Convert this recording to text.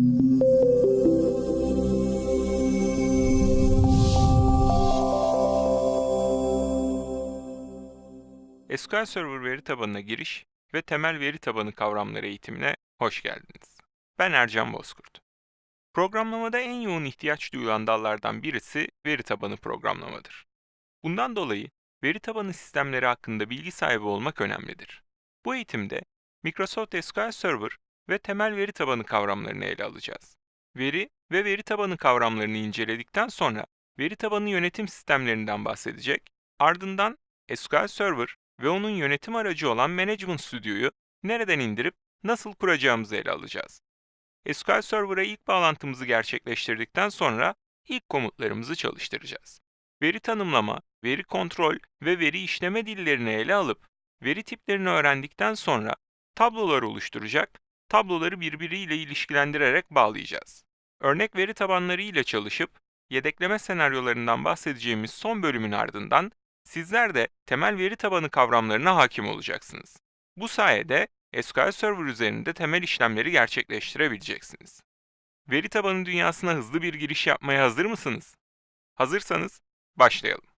SQL Server veri tabanına giriş ve temel veri tabanı kavramları eğitimine hoş geldiniz. Ben Ercan Bozkurt. Programlamada en yoğun ihtiyaç duyulan dallardan birisi veri tabanı programlamadır. Bundan dolayı veri tabanı sistemleri hakkında bilgi sahibi olmak önemlidir. Bu eğitimde Microsoft SQL Server ve temel veri tabanı kavramlarını ele alacağız. Veri ve veri tabanı kavramlarını inceledikten sonra veri tabanı yönetim sistemlerinden bahsedecek, ardından SQL Server ve onun yönetim aracı olan Management Studio'yu nereden indirip nasıl kuracağımızı ele alacağız. SQL Server'a ilk bağlantımızı gerçekleştirdikten sonra ilk komutlarımızı çalıştıracağız. Veri tanımlama, veri kontrol ve veri işleme dillerini ele alıp veri tiplerini öğrendikten sonra tablolar oluşturacak, tabloları birbiriyle ilişkilendirerek bağlayacağız. Örnek veri tabanları ile çalışıp yedekleme senaryolarından bahsedeceğimiz son bölümün ardından sizler de temel veri tabanı kavramlarına hakim olacaksınız. Bu sayede SQL Server üzerinde temel işlemleri gerçekleştirebileceksiniz. Veri tabanı dünyasına hızlı bir giriş yapmaya hazır mısınız? Hazırsanız başlayalım.